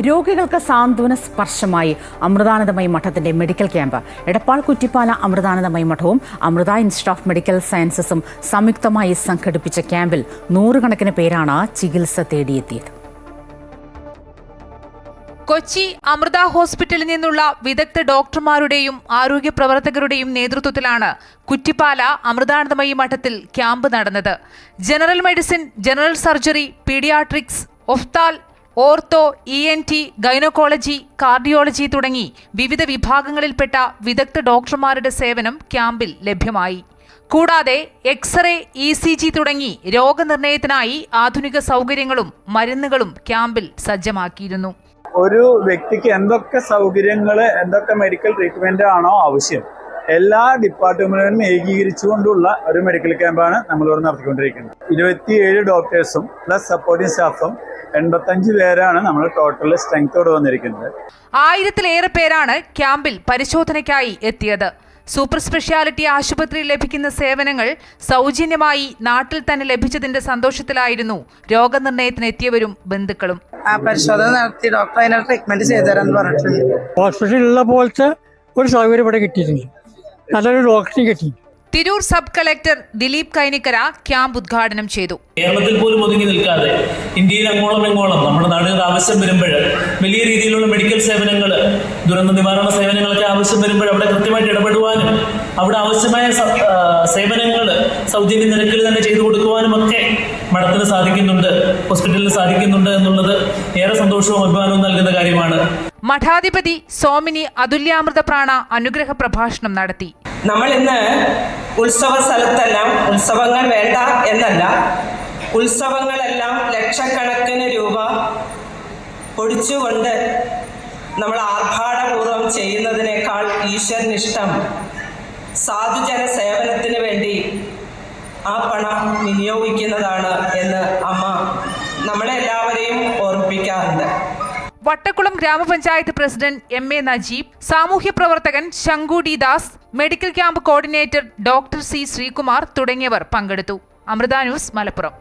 രോഗികൾക്ക് സാന്ത്വന സ്പർശമായി അമൃതാനന്ദമയി മഠത്തിന്റെ മെഡിക്കൽ ക്യാമ്പ്. എടപ്പാൾ കുറ്റിപ്പാല അമൃതാനന്ദമയി മഠവും അമൃത ഇൻസ്റ്റിറ്റ്യൂട്ട് ഓഫ് മെഡിക്കൽ സയൻസസും സംയുക്തമായി സംഘടിപ്പിച്ച ക്യാമ്പിൽ നൂറുകണക്കിന് പേരാണ് ചികിത്സ തേടിയെത്തിയത്. കൊച്ചി അമൃത ഹോസ്പിറ്റലിൽ നിന്നുള്ള വിദഗ്ധ ഡോക്ടർമാരുടെയും ആരോഗ്യ പ്രവർത്തകരുടെയും നേതൃത്വത്തിലാണ് കുറ്റിപ്പാല അമൃതാനന്ദമയി മഠത്തിൽ ക്യാമ്പ് നടന്നത്. General medicine general surgery paediatrics ophthal ortho E N T gynaecology cardiology തുടങ്ങി വിവിധ വിഭാഗങ്ങളിൽപ്പെട്ട വിദഗ്ധ ഡോക്ടർമാരുടെ സേവനം ക്യാമ്പിൽ ലഭ്യമായി. കൂടാതെ എക്സ്റേ ഇ സി ജി തുടങ്ങി രോഗനിർണയത്തിനായി ആധുനിക സൗകര്യങ്ങളും മരുന്നുകളും ക്യാമ്പിൽ സജ്ജമാക്കിയിരുന്നു. ഒരു വ്യക്തിക്ക് എന്തൊക്കെ സൗകര്യങ്ങൾ എന്തൊക്കെ മെഡിക്കൽ ട്രീറ്റ്മെന്റ് ആണോ ആവശ്യം എല്ലാ ഡിപ്പാർട്ട്മെന്റിനും ഏകീകരിച്ചുകൊണ്ടുള്ള ഒരു മെഡിക്കൽ ക്യാമ്പാണ് നമ്മളിവിടെ നടത്തിക്കൊണ്ടിരിക്കുന്നത്. ഇരുപത്തിയേഴ് ഡോക്ടേഴ്സും പ്ലസ് സപ്പോർട്ടിംഗ് സ്റ്റാഫും എൺപത്തഞ്ച് പേരാണ് നമ്മൾ ടോട്ടൽ സ്ട്രെങ്തോട് വന്നിരിക്കുന്നത്. ആയിരത്തിലേറെ പേരാണ് ക്യാമ്പിൽ പരിശോധനയ്ക്കായി എത്തിയത്. സൂപ്പർ സ്പെഷ്യാലിറ്റി ആശുപത്രിയിൽ ലഭിക്കുന്ന സേവനങ്ങൾ സൗജന്യമായി നാട്ടിൽ തന്നെ ലഭിച്ചതിന്റെ സന്തോഷത്തിലായിരുന്നു രോഗനിർണയത്തിന് എത്തിയവരും ബന്ധുക്കളും. പരിശോധന നടത്തി ഡോക്ടർ അതിനെ ട്രീറ്റ്മെന്റ് ചെയ്തുതരാന്ന് പറഞ്ഞിട്ടുണ്ട്. ഹോസ്പിറ്റലിലുള്ള പോലത്തെ ഒരു സൗകര്യം ഇവിടെ കിട്ടിയിട്ടുണ്ട്. നല്ലൊരു ഡോക്ടറും കിട്ടി Tirur sub collector Dileep Kainikkara camp ഉദ്ഘാടനം ചെയ്തു. കേരളത്തിൽ പോലും ഒതുങ്ങി നിൽക്കാതെ ഇന്ത്യയിൽ അങ്ങോളം ഇങ്ങോളം നമ്മുടെ നാടുകൾ ആവശ്യം വരുമ്പോൾ വലിയ രീതിയിലുള്ള മെഡിക്കൽ സേവനങ്ങൾ ദുരന്ത നിവാരണ സേവനങ്ങളൊക്കെ ആവശ്യം വരുമ്പോൾ അവിടെ കൃത്യമായിട്ട് ഇടപെടുവാനും അവിടെ ആവശ്യമായ സേവനങ്ങൾ സൗജന്യ നിരക്കിൽ തന്നെ ചെയ്തു കൊടുക്കുവാനും ഒക്കെ മഠത്തിന് സാധിക്കുന്നുണ്ട് ഹോസ്പിറ്റലിന് സാധിക്കുന്നുണ്ട് എന്നുള്ളത് ഏറെ സന്തോഷവും അഭിമാനവും നൽകുന്ന കാര്യമാണ്. മഠാധിപതി സോമിനി അതുല്യാമൃത പ്രാണ അനുഗ്രഹ പ്രഭാഷണം നടത്തി. നമ്മൾ ഇന്ന് ഉത്സവ സ്ഥലത്തെല്ലാം ഉത്സവങ്ങൾ വേണ്ട എന്നല്ല. ഉത്സവങ്ങളെല്ലാം ലക്ഷക്കണക്കിന് രൂപ പൊടിച്ചുകൊണ്ട് നമ്മൾ ആർഭാടപൂർവം ചെയ്യുന്നതിനേക്കാൾ ഈശ്വരനിഷ്ടം സാധുജന സേവനത്തിന് വേണ്ടി ആ പണം വിനിയോഗിക്കുന്നതാണ് എന്ന് അമ്മ നമ്മളെല്ലാവരെയും ഓർമ്മിപ്പിക്കാറുണ്ട്. വട്ടക്കുളം ഗ്രാമപഞ്ചായത്ത് പ്രസിഡന്റ് എം എ നജീബ് സാമൂഹ്യ പ്രവർത്തകൻ Shanku D Das medical camp coordinator doctor C Sreekumar തുടങ്ങിയവർ പങ്കെടുത്തു. അമൃത ന്യൂസ് മലപ്പുറം.